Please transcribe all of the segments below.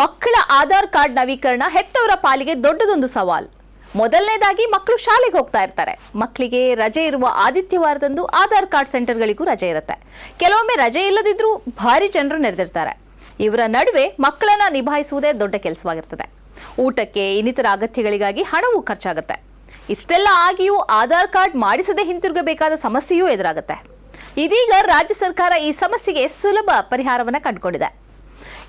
ಮಕ್ಕಳ ಆಧಾರ್ ಕಾರ್ಡ್ ನವೀಕರಣ ಹೆತ್ತವರ ಪಾಲಿಗೆ ದೊಡ್ಡದೊಂದು ಸವಾಲ್. ಮೊದಲನೇದಾಗಿ ಮಕ್ಕಳು ಶಾಲೆಗೆ ಹೋಗ್ತಾ ಇರ್ತಾರೆ. ಮಕ್ಕಳಿಗೆ ರಜೆ ಇರುವ ಆದಿತ್ಯವಾರದಂದು ಆಧಾರ್ ಕಾರ್ಡ್ ಸೆಂಟರ್ಗಳಿಗೂ ರಜೆ ಇರುತ್ತೆ. ಕೆಲವೊಮ್ಮೆ ರಜೆ ಇಲ್ಲದಿದ್ರೂ ಭಾರಿ ಜನರು ನೆರೆದಿರ್ತಾರೆ. ಇವರ ನಡುವೆ ಮಕ್ಕಳನ್ನ ನಿಭಾಯಿಸುವುದೇ ದೊಡ್ಡ ಕೆಲಸವಾಗಿರ್ತದೆ. ಊಟಕ್ಕೆ ಇನ್ನಿತರ ಅಗತ್ಯಗಳಿಗಾಗಿ ಹಣವೂ ಖರ್ಚಾಗುತ್ತೆ. ಇಷ್ಟೆಲ್ಲ ಆಗಿಯೂ ಆಧಾರ್ ಕಾರ್ಡ್ ಮಾಡಿಸದೆ ಹಿಂತಿರುಗಬೇಕಾದ ಸಮಸ್ಯೆಯೂ ಎದುರಾಗುತ್ತೆ. ಇದೀಗ ರಾಜ್ಯ ಸರ್ಕಾರ ಈ ಸಮಸ್ಯೆಗೆ ಸುಲಭ ಪರಿಹಾರವನ್ನು ಕಂಡುಕೊಂಡಿದೆ.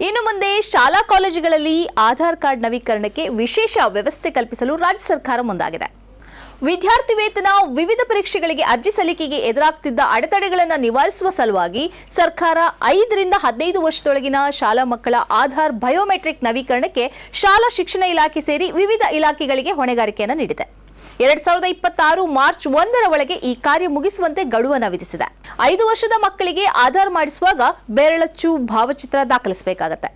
ಇನ್ನು ಮುಂದೆ ಶಾಲಾ ಕಾಲೇಜುಗಳಲ್ಲಿ ಆಧಾರ್ ಕಾರ್ಡ್ ನವೀಕರಣಕ್ಕೆ ವಿಶೇಷ ವ್ಯವಸ್ಥೆ ಕಲ್ಪಿಸಲು ರಾಜ್ಯ ಸರ್ಕಾರ ಮುಂದಾಗಿದೆ. ವಿದ್ಯಾರ್ಥಿ ವೇತನ ವಿವಿಧ ಪರೀಕ್ಷೆಗಳಿಗೆ ಅರ್ಜಿ ಸಲ್ಲಿಕೆಗೆ ಎದುರಾಗ್ತಿದ್ದ ಅಡೆತಡೆಗಳನ್ನು ನಿವಾರಿಸುವ ಸಲುವಾಗಿ ಸರ್ಕಾರ ಐದರಿಂದ ಹದಿನೈದು ವರ್ಷದೊಳಗಿನ ಶಾಲಾ ಮಕ್ಕಳ ಆಧಾರ್ ಬಯೋಮೆಟ್ರಿಕ್ ನವೀಕರಣಕ್ಕೆ ಶಾಲಾ ಶಿಕ್ಷಣ ಇಲಾಖೆ ಸೇರಿ ವಿವಿಧ ಇಲಾಖೆಗಳಿಗೆ ಹೊಣೆಗಾರಿಕೆಯನ್ನು ನೀಡಿದೆ. ಎರಡ್ ಸಾವಿರದ ಇಪ್ಪತ್ತಾರು ಮಾರ್ಚ್ ಒಂದರ ಒಳಗೆ ಈ ಕಾರ್ಯ ಮುಗಿಸುವಂತೆ ಗಡುವನ್ನು ವಿಧಿಸಿದೆ. ಐದು ವರ್ಷದ ಮಕ್ಕಳಿಗೆ ಆಧಾರ್ ಮಾಡಿಸುವಾಗ ಬೆರಳಚ್ಚು ಭಾವಚಿತ್ರ ದಾಖಲಿಸಬೇಕಾಗತ್ತೆ.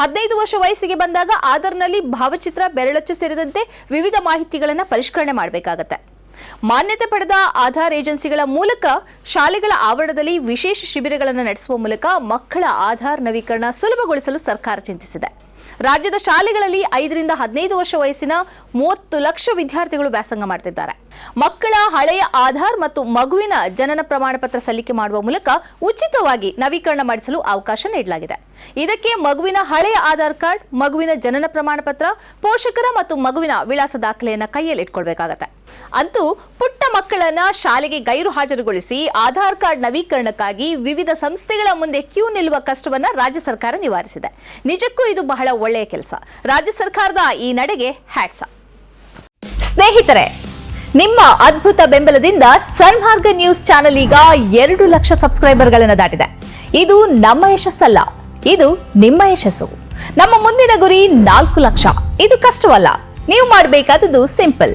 ಹದಿನೈದು ವರ್ಷ ವಯಸ್ಸಿಗೆ ಬಂದಾಗ ಆಧಾರ್ನಲ್ಲಿ ಭಾವಚಿತ್ರ, ಬೆರಳಚ್ಚು ಸೇರಿದಂತೆ ವಿವಿಧ ಮಾಹಿತಿಗಳನ್ನು ಪರಿಷ್ಕರಣೆ ಮಾಡಬೇಕಾಗತ್ತೆ. ಮಾನ್ಯತೆ ಪಡೆದ ಆಧಾರ್ ಏಜೆನ್ಸಿಗಳ ಮೂಲಕ ಶಾಲೆಗಳ ಆವರಣದಲ್ಲಿ ವಿಶೇಷ ಶಿಬಿರಗಳನ್ನು ನಡೆಸುವ ಮೂಲಕ ಮಕ್ಕಳ ಆಧಾರ್ ನವೀಕರಣ ಸುಲಭಗೊಳಿಸಲು ಸರ್ಕಾರ ಚಿಂತಿಸಿದೆ. ರಾಜ್ಯದ ಶಾಲೆಗಳಲ್ಲಿ ಐದರಿಂದ ಹದಿನೈದು ವರ್ಷ ವಯಸ್ಸಿನ ಮೂವತ್ತು ಲಕ್ಷ ವಿದ್ಯಾರ್ಥಿಗಳು ವ್ಯಾಸಂಗ ಮಾಡ್ತಿದ್ದಾರೆ. ಮಕ್ಕಳ ಹಳೆಯ ಆಧಾರ್ ಮತ್ತು ಮಗುವಿನ ಜನನ ಪ್ರಮಾಣ ಪತ್ರ ಸಲ್ಲಿಕೆ ಮಾಡುವ ಮೂಲಕ ಉಚಿತವಾಗಿ ನವೀಕರಣ ಮಾಡಿಸಲು ಅವಕಾಶ ನೀಡಲಾಗಿದೆ. ಇದಕ್ಕೆ ಮಗುವಿನ ಹಳೆಯ ಆಧಾರ್ ಕಾರ್ಡ್, ಮಗುವಿನ ಜನನ ಪ್ರಮಾಣ ಪತ್ರ ಪೋಷಕರ ಮತ್ತು ಮಗುವಿನ ವಿಳಾಸ ದಾಖಲೆಯನ್ನು ಕೈಯಲ್ಲಿ ಇಟ್ಕೊಳ್ಬೇಕಾಗತ್ತೆ ಅಂತೂ ಪುಟ್ಟ ಮಕ್ಕಳನ್ನ ಶಾಲೆಗೆ ಗೈರು ಹಾಜರುಗೊಳಿಸಿ ಆಧಾರ್ ಕಾರ್ಡ್ ನವೀಕರಣಕ್ಕಾಗಿ ವಿವಿಧ ಸಂಸ್ಥೆಗಳ ಮುಂದೆ ಕ್ಯೂ ನಿಲ್ಲುವ ಕಷ್ಟವನ್ನ ರಾಜ್ಯ ಸರ್ಕಾರ ನಿವಾರಿಸಿದೆ. ನಿಜಕ್ಕೂ ಇದು ಬಹಳ ಒಳ್ಳೆಯ ಕೆಲಸ. ರಾಜ್ಯ ಸರ್ಕಾರದ ಈ ನಡೆಗೆ ಹ್ಯಾಟ್ಸ ಸ್ನೇಹಿತರೆ, ನಿಮ್ಮ ಅದ್ಭುತ ಬೆಂಬಲದಿಂದ ಸನ್ಮಾರ್ಗ ನ್ಯೂಸ್ ಚಾನೆಲ್ ಈಗ ಎರಡು ಲಕ್ಷ ಸಬ್ಸ್ಕ್ರೈಬರ್ಗಳನ್ನು ದಾಟಿದೆ. ಇದು ನಮ್ಮ ಯಶಸ್ಸಲ್ಲ, ಇದು ನಿಮ್ಮ ಯಶಸ್ಸು. ನಮ್ಮ ಮುಂದಿನ ಗುರಿ ನಾಲ್ಕು ಲಕ್ಷ. ಇದು ಕಷ್ಟವಲ್ಲ, ನೀವು ಮಾಡಬೇಕಾದದ್ದು ಸಿಂಪಲ್.